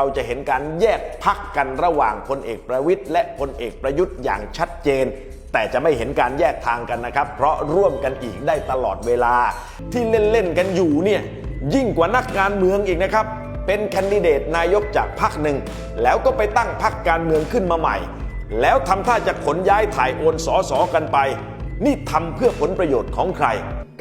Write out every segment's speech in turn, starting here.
เราจะเห็นการแยกพักกันระหว่างพลเอกประวิทย์และพลเอกประยุทธ์อย่างชัดเจน แต่จะไม่เห็นการแยกทางกันนะครับ เพราะร่วมกันอีกได้ตลอดเวลา ที่เล่น ๆ กันอยู่เนี่ยยิ่งกว่านักการเมืองอีกนะครับ เป็นแคนดิเดตนายกจากพรรคหนึ่ง แล้วก็ไปตั้งพรรคการเมืองขึ้นมาใหม่ แล้วทำท่าจะขนย้ายถ่ายโอนสอสอกันไป นี่ทำเพื่อผลประโยชน์ของใคร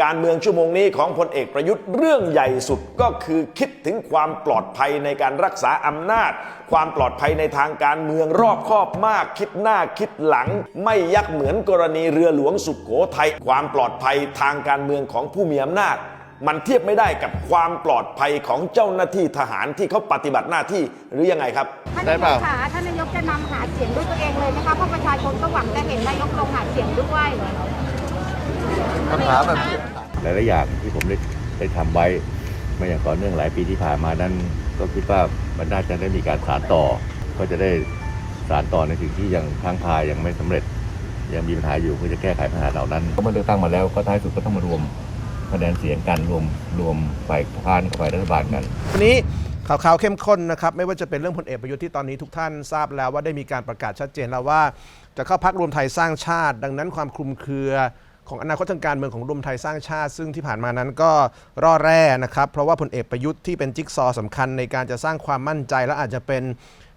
การเมืองชั่วโมงนี้ของพลเอกประยุทธ์เรื่องใหญ่สุดก็คือคิดถึงความปลอดภัยในการรักษาอำนาจ ความปลอดภัยในทางการเมืองรอบคอบมาก คิดหน้าคิดหลัง ไม่ยักเหมือนกรณีเรือหลวงสุขโขทัยความปลอดภัยทางการเมืองของผู้มีอำนาจ มันเทียบไม่ได้กับความปลอดภัยของเจ้าหน้าที่ทหารที่เขาปฏิบัติหน้าที่หรือยังไงครับ ท่านได้นายเปล่ากขาท่านนายกจะนำหาเสียงด้วยตัวเองเลยนะคะเพราะประชาชนก็หวังจะเห็นนายกลงหาเสียงด้วย คำถามแบบนี้หลายๆอย่างที่ผมได้ได้ทำไว้มาอย่างต่อเนื่องหลายปีที่ผ่านมานั้น ก็คิดว่ามันน่าจะได้มีการสานต่อ ก็จะได้สานต่อในสิ่งที่ยังค้างคายังไม่สำเร็จ ยังมีปัญหาอยู่เพื่อจะแก้ไขปัญหาเหล่านั้น ก็มาเลือกตั้งมาแล้วก็ท้ายสุดก็ต้องมารวมคะแนนเสียงกันรวมรวมฝ่ายค้านกับฝ่ายรัฐบาลกันวันนี้ข่าวข่าวเข้มข้นนะครับไม่ว่าจะเป็นเรื่องพลเอกประยุทธ์ที่ตอนนี้ทุกท่านทราบแล้วว่าได้มีการประกาศชัดเจนแล้วว่า จะเข้าพักรวมไทยสร้างชาติ ดังนั้นความคลุมเครือ ของอนาคตทางการเมืองของรวมไทยสร้างชาติ ซึ่งที่ผ่านมานั้นก็ร่อแร่นะครับ เพราะว่าพลเอกประยุทธ์ที่เป็นจิ๊กซอว์สำคัญในการจะสร้างความมั่นใจ และอาจจะเป็น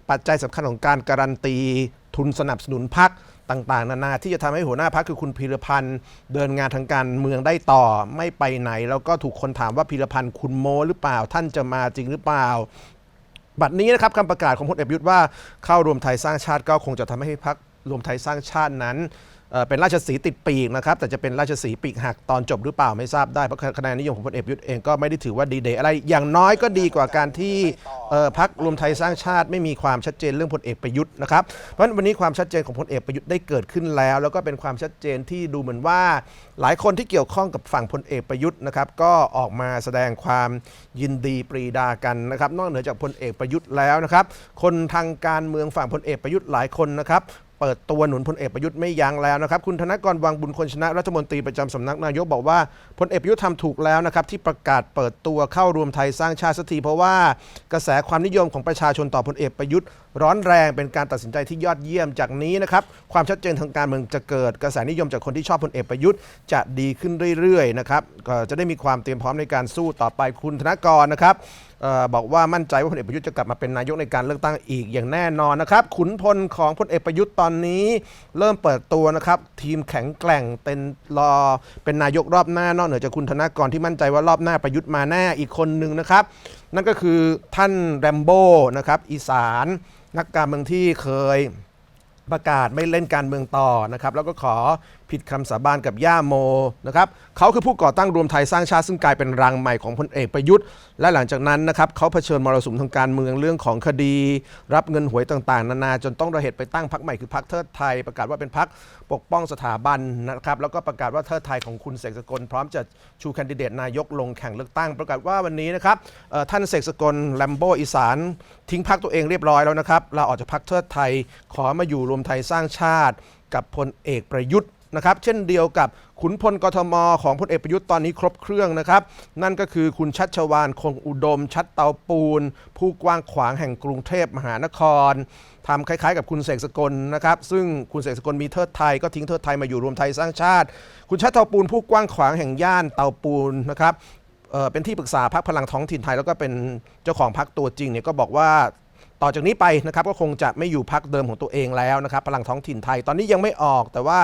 ปัจจัยสำคัญของการการันตี ทุนสนับสนุนพักต่างๆ นานาที่จะทำให้หัวหน้าพักคือคุณพีรพันธ์เดินงานทางการเมืองได้ต่อไม่ไปไหน แล้วก็ถูกคนถามว่าพีรพันธ์คุณโมหรือเปล่าท่านจะมาจริงหรือเปล่าบัดนี้นะครับคำประกาศของพลเอกประยุทธ์ว่าเข้ารวมไทยสร้างชาติก็คงจะทำให้พร รครวมไทยสร้างชาตินั้นเอ่อเป็นราชสีห์ติดปีกนะครับ แต่จะเป็นราชสีห์ปีกหักตอนจบหรือเปล่าไม่ทราบได้เพราะคะแนนนิยมของพลเอกประยุทธ์เองก็ไม่ได้ถือว่าดีเดย์อะไร อย่างน้อยก็ดีกว่าการที่เอ่อพรรครวมไทยสร้างชาติไม่มีความชัดเจนเรื่องพลเอกประยุทธ์นะครับเพราะฉะนั้นวันนี้ความชัดเจนของพลเอกประยุทธ์ได้เกิดขึ้นแล้ว แล้วก็เป็นความชัดเจนที่ดูเหมือนว่า หลายคนที่เกี่ยวข้องกับฝั่งพลเอกประยุทธ์นะครับก็ออกมาแสดงความยินดีปรีดากันนะครับนอกเหนือจากพลเอกประยุทธ์แล้วนะครับคนทางการเมืองฝั่งพลเอกประยุทธ์หลายคนนะครับ เปิดตัวหนุนพลเอกประยุทธ์ไม่ยั้งแล้วนะครับ คุณธนกรวังบุญคนชนะรัฐมนตรีประจำสำนักนายกบอกว่าพลเอกประยุทธ์ทำถูกแล้วนะครับที่ประกาศเปิดตัวเข้ารวมไทยสร้างชาติสักทีเพราะว่ากระแสความนิยมของประชาชนต่อพลเอกประยุทธ์ ร้อนแรงเป็นการตัดสินใจที่ยอดเยี่ยมจากนี้นะครับความชัดเจนทางการเมืองจะเกิดกระแสนิยมจากคนที่ชอบพลเอกประยุทธ์จะดีขึ้นเรื่อยๆนะครับก็จะได้มีความเตรียมพร้อมในการสู้ต่อไปคุณธนกรนะครับออบอกว่ามั่นใจว่าพลเอกประยุทธ์จะกลับมาเป็นนายกในการเลือกตั้งอีกอย่างแน่นอนนะครับ ขุนพลของพลเอกประยุทธ์ตอนนี้ เริ่มเปิดตัวนะครับ ทีมแข็งแกร่งเป็นรอเป็นนายกรอบหน้านอกเหนือจากคุณธนกรที่มั่นใจว่ารอบหน้าประยุทธ์มาแน่อีกคนหนึ่งนะครับ นั่นก็คือท่านแรมโบ้นะครับอีสาน นักการเมืองที่เคย ประกาศไม่เล่นการเมืองต่อนะครับแล้วก็ขอผิดคำสาบานกับย่าโมนะครับเขาคือผู้ก่อตั้งรวมไทยสร้างชาติซึ่งกลายเป็นรังใหม่ของพลเอกประยุทธ์ และหลังจากนั้นนะครับเขาเผชิญมรสุมทางการเมืองเรื่องของคดี รับเงินหวยต่างๆ นานาจนต้องระเหตุไปตั้งพรรคใหม่คือพรรคเทิดไทย ประกาศว่าเป็นพรรคปกป้องสถาบันนะครับแล้วก็ประกาศว่าเทิดไทยของคุณเสกสกลพร้อมจะชูแคนดิเดตนายกลงแข่งเลือกตั้ง ประกาศว่าวันนี้นะครับเอ่อท่านเสกสกลแลมโบอีสาน ทิ้งพรรคตัวเองเรียบร้อยแล้วนะครับลาออกจากพรรคเทิดไทยขอมาอยู่รวมวมไทยสร้างชาติ กับพลเอกประยุทธ์นะครับเช่นเดียวกับขุนพลกทม ของพลเอกประยุทธ์ตอนนี้ครบเครื่องนะครับ นั่นก็คือคุณชัชวานคงอุดม ชัดเตาปูน ผู้กว้างขวางแห่งกรุงเทพมหานครทำคล้ายๆ กับคุณเสกสกลนะครับ ซึ่งคุณเสกสกลมีเทิดไทยก็ทิ้งเทิดไทยมาอยู่รวมไทยสร้างชาติ คุณชัดเตาปูนผู้กว้างขวางแห่งย่านเตาปูนนะครับเอ่อเป็นที่ปรึกษาพักพลังท้องถิ่นไทยแล้วก็เป็นเจ้าของพักตัวจริงเนี่ยก็บอกว่า ต่อจากนี้ไปนะครับก็คงจะไม่อยู่พักเดิมของตัวเองแล้วนะครับพลังท้องถิ่นไทยตอนนี้ยังไม่ออกแต่ว่า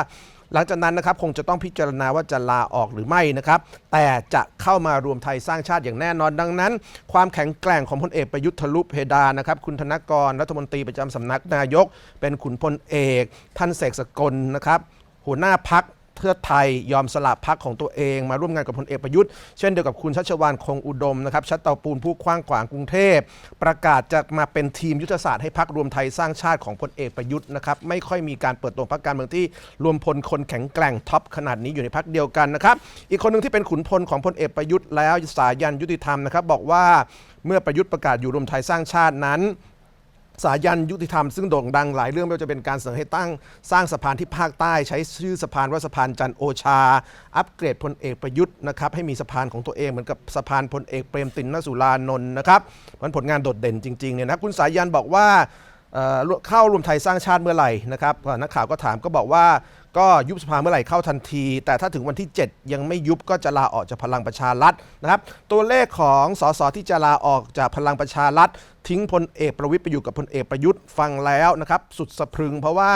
หลังจากนั้นนะครับคงจะต้องพิจารณาว่าจะลาออกหรือไม่นะครับ แต่จะเข้ามารวมไทยสร้างชาติอย่างแน่นอนดังนั้น ความแข็งแกร่งของพลเอกประยุทธ์ทะลุเพดานนะครับ คุณธนกรรัฐมนตรีประจำสำนักนายก เป็นขุนพลเอก ท่านเสกสกลนะครับ หัวหน้าพัก เพื่อไทยยอมสละพักของตัวเอง มาร่วมงานกับพลเอกประยุทธ์เช่นเดียวกับคุณชัชวานคงอุดมนะครับชัดเตาปูนผู้คว้างขวางกรุงเทพ ประกาศจะมาเป็นทีมยุทธศาสตร์ให้พักรวมไทยสร้างชาติของพลเอกประยุทธ์นะครับไม่ค่อยมีการเปิดตัวพักการเมืองที่รวมพลคนแข็งแกร่งท็อปขนาดนี้อยู่ในพักเดียวกันนะครับอีกคนหนึ่งที่เป็นขุนพลของพลเอกประยุทธ์แล้วสายันยุติธรรมนะครับบอกว่าเมื่อประยุทธ์ประกาศอยู่รวมไทยสร้างชาตินั้น สายันยุติธรรมซึ่งโด่งดังหลายเรื่องไม่ว่าจะเป็นการเสนอให้ตั้งสร้างสะพานที่ภาคใต้ ใช้ชื่อสะพานว่าสะพานจันโอชา อัปเกรดพลเอกประยุทธ์นะครับให้มีสะพานของตัวเองเหมือนกับสะพานพลเอกเปรมตินนสุรานนท์นะครับมันผลงานโดดเด่นจริงๆเนี่ยนะคุณสายันบอกว่า เข้ารวมไทยสร้างชาติเมื่อไหร่นะครับนักข่าวก็ถามก็บอกว่าก็ยุบสภาเมื่อไหร่เข้าทันที แต่ถ้าถึงวันที่ 7 ยังไม่ยุบก็จะลาออกจากพลังประชารัฐนะครับตัวเลขของสสที่จะลาออกจากพลังประชารัฐ ทิ้งพลเอกประวิตยไปอยู่กับพลเอกประยุทธ์ฟังแล้วนะครับสุดสะพรึง เพราะว่า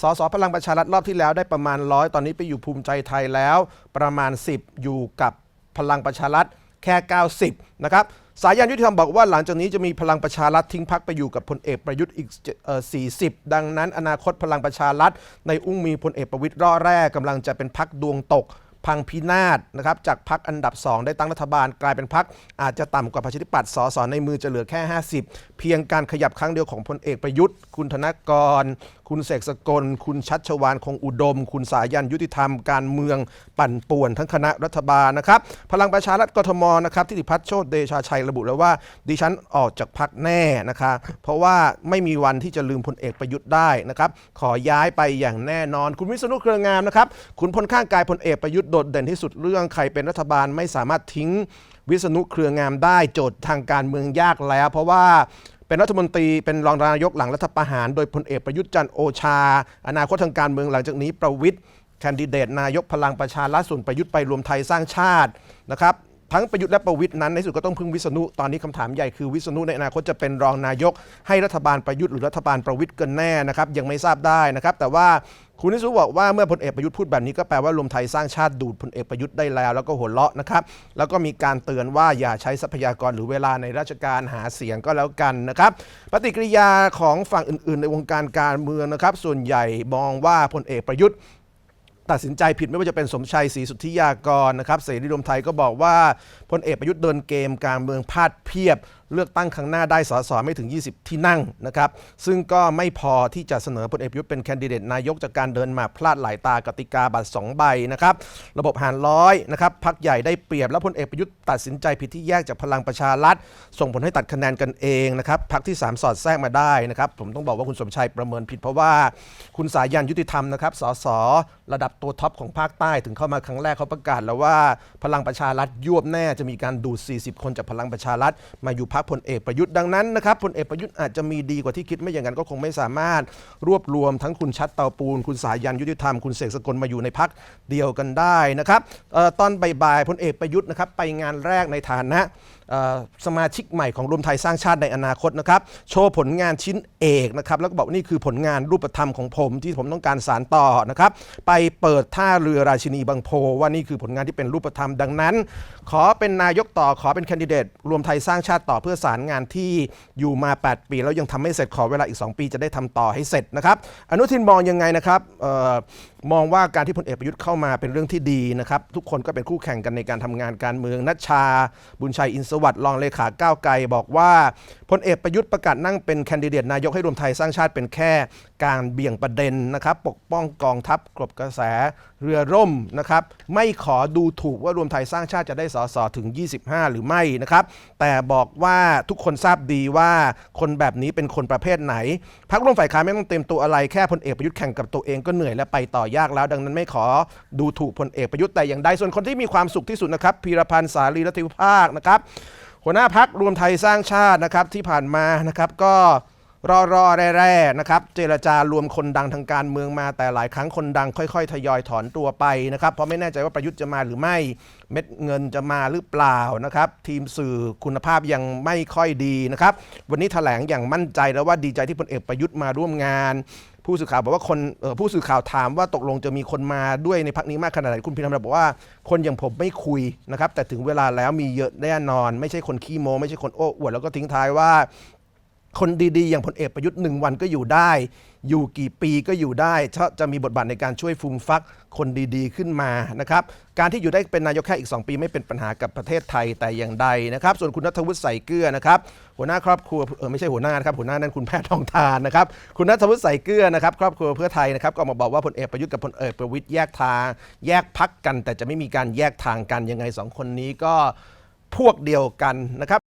สสพลังประชารัฐรอบที่แล้วได้ประมาณร้อยตอนนี้ไปอยู่ภูมิใจไทยแล้ว ประมาณ 10 อยู่กับพลังประชารัฐแค่ 90 นะครับ สายันยุติธรรมบอกว่าหลังจากนี้จะมีพลังประชารัฐทิ้งพักไปอยู่กับพลเอกประยุทธ์อีกเอ่อ40 ดังนั้นอนาคตพลังประชารัฐในอุ้งมีพลเอกประวิตรร่อแรกกำลังจะเป็นพักดวงตก พังพินาศนะครับจากพักอันดับ 2 ได้ตั้งรัฐบาลกลายเป็นพักอาจจะต่ำกว่าประชาธิปัตย์สสในมือจะเหลือแค่ 50 เพียงการขยับครั้งเดียวของพลเอกประยุทธ์ คุณธนกร คุณเสกสกล คุณชัชวานคงอุดม คุณสายันยุติธรรมการเมืองปั่นป่วนทั้งคณะรัฐบาลนะครับ พลังประชารัฐกทมนะครับทิติพัฒน์โชติเดชาชัยระบุแล้วว่า ดิฉันออกจากพักแน่นะคะเพราะว่าไม่มีวันที่จะลืมพลเอกประยุทธ์ได้นะครับขอย้ายไปอย่างแน่นอน คุณวิษณุเครืองามนะครับคุณพลข้างกายพลเอกประยุทธ์โดดเด่นที่สุดเรื่องใครเป็นรัฐบาลไม่สามารถทิ้งวิษณุเครืองามได้โจทย์ทางการเมืองยากแล้ว เพราะว่าเป็นรัฐมนตรีเป็นรองนายกหลังรัฐประหาร โดยพลเอกประยุทธ์จันทร์โอชา อนาคตทางการเมืองหลังจากนี้ประวิทย์แคนดิเดตนายกพลังประชารัฐส่วนประยุทธ์ไปรวมไทยสร้างชาตินะครับ ทั้งประยุทธ์และประวิทย์นั้นในที่สุดก็ต้องพึ่งวิษณุตอนนี้คำถามใหญ่คือวิษณุในอนาคตจะเป็นรองนายก ให้รัฐบาลประยุทธ์หรือรัฐบาลประวิทย์กันแน่นะครับยังไม่ทราบได้นะครับ แต่ว่าคุณวิษณุบอกว่าเมื่อพลเอกประยุทธ์พูดแบบนี้ก็แปลว่ารวมไทยสร้างชาติดูดพลเอกประยุทธ์ได้แล้วแล้วก็หัวเราะนะครับแล้วก็มีการเตือนว่าอย่าใช้ทรัพยากรหรือเวลาในราชการหาเสียงก็แล้วกันนะครับปฏิกิริยาของฝั่งอื่น ๆ ในวงการการเมืองนะครับ ส่วนใหญ่มองว่าพลเอกประยุทธ์ ตัดสินใจผิดไม่ว่าจะเป็นสมชัยศรีสุทธิยากรนะครับเสรีรวมไทยก็บอกว่าพลเอกประยุทธ์เดินเกมการเมืองพลาดเพียบ เลือกตั้งครั้งหน้าได้สสไม่ถึง 20 ที่นั่งนะครับ ซึ่งก็ไม่พอที่จะเสนอพลเอกประยุทธ์เป็นแคนดิเดตนายกจากการเดินมาพลาดหลายตากติกาบัตร 2 ใบนะครับ ระบบหารร้อยนะครับพักใหญ่ได้เปรียบแล้วพลเอกประยุทธ์ตัดสินใจผิดที่แยกจากพลังประชารัฐ ส่งผลให้ตัดคะแนนกันเองนะครับพักที่ 3 สอดแทรกมาได้นะครับ ผมต้องบอกว่าคุณสมชัยประเมินผิดเพราะว่าคุณสายันยุติธรรมนะครับสสระดับตัวท็อปของภาคใต้ถึงเข้ามาครั้งแรกเขาประกาศแล้วว่าพลังประชารัฐยวบแน่จะมีการดูด 40 คนจากพลังประชารัฐมาอยู่พักพลเอกประยุทธ์ดังนั้นนะครับพลเอกประยุทธ์อาจจะมีดีกว่าที่คิดไม่อย่างนั้นก็คงไม่สามารถรวบรวมทั้งคุณชัดเตาปูน คุณสายันยุติธรรม คุณเสกสกลมาอยู่ในพักเดียวกันได้นะครับออตอนบ่ายๆพลเอกประยุทธ์นะครับไปงานแรกในฐานะสมาชิกใหม่ของรวมไทยสร้างชาติในอนาคตนะครับ โชว์ผลงานชิ้นเอกนะครับ แล้วก็บอกว่านี่คือผลงานรูปธรรมของผมที่ผมต้องการสารต่อนะครับ ไปเปิดท่าเรือราชินีบางโพ ว่านี่คือผลงานที่เป็นรูปธรรมดังนั้น ขอเป็นนายกต่อขอเป็นแคนดิเดตรวมไทยสร้างชาติต่อเพื่อสารงานที่อยู่มา 8 ปี แล้วยังทำไม่เสร็จขอเวลาอีก 2 ปีจะได้ทำต่อให้เสร็จนะครับ อนุทินมองยังไงนะครับออมองว่าการที่พลเอกประยุทธ์เข้ามาเป็นเรื่องที่ดีนะครับ ทุกคนก็เป็นคู่แข่งกันในการทำงานการเมืองนัชชา บุญชัยอินสวัสดิ์รองเลขาก้าวไกลบอกว่าพลเอกประยุทธ์ประกาศนั่งเป็นแคนดิเดตนายกให้รวมไทยสร้างชาติเป็นแค่ การเบี่ยงประเด็นนะครับ ปกป้องกองทัพกลบกระแสเรือร่มนะครับ ไม่ขอดูถูกว่ารวมไทยสร้างชาติจะได้สสถึง 25 หรือไม่นะครับ แต่บอกว่าทุกคนทราบดีว่าคนแบบนี้เป็นคนประเภทไหนพรรคร่วมฝ่ายค้านไม่ต้องเต็มตัวอะไรแค่พลเอกประยุทธ์แข่งกับตัวเองก็เหนื่อยและไปต่อยากแล้ว ดังนั้นไม่ขอดูถูกพลเอกประยุทธ์แต่อย่างใดส่วนคนที่มีความสุขที่สุดนะครับพีรพันธ์สารีรัติภาคนะครับหัวหน้าพักรวมไทยสร้างชาตินะครับที่ผ่านมานะครับก็ รอรอแร่ๆนะครับเจรจารวมคนดังทางการเมืองมาแต่หลายครั้งคนดังค่อย ๆ ทยอยถอนตัวไปนะครับเพราะไม่แน่ใจว่าประยุทธ์จะมาหรือไม่เม็ดเงินจะมาหรือเปล่านะครับ ทีมสื่อคุณภาพยังไม่ค่อยดีนะครับ วันนี้แถลงอย่างมั่นใจแล้วว่าดีใจที่พลเอกประยุทธ์มาร่วมงาน ผู้สื่อข่าวบอกว่าคนผู้สื่อข่าวถามว่าตกลงจะมีคนมาด้วยในพักนี้มากขนาดไหนคุณพิธามบอกว่าคนอย่างผมไม่คุยนะครับแต่ถึงเวลาแล้วมีเยอะแน่นอน ไม่ใช่คนขี้โมไม่ใช่คนโอ้อวดแล้วก็ทิ้งท้ายว่า คนดีๆ อย่างพลเอกประยุทธ์หนึ่งวันก็อยู่ได้ อยู่กี่ปีก็อยู่ได้เพราะจะมีบทบาทในการช่วยฟูมฟักคนดีๆขึ้นมานะครับ การที่อยู่ได้เป็นนายกแค่อีก 2 ปีไม่เป็นปัญหากับประเทศไทยแต่อย่างใดนะครับ ส่วนคุณนัทวุฒิใส่เกลือนะครับ หัวหน้าครอบครัวเออไม่ใช่หัวหน้านะครับหัวหน้านั้นคุณแพทย์ทองทานนะครับ คุณนัทวุฒิใส่เกลือนะครับครอบครัวเพื่อไทยนะครับก็ออกมาบอกว่าพลเอกประยุทธ์กับพลเอกประวิตยแยกทาง แยกพักกัน แต่จะไม่มีการแยกทางกันยังไงสองคนนี้ก็พวกเดียวกันนะครับ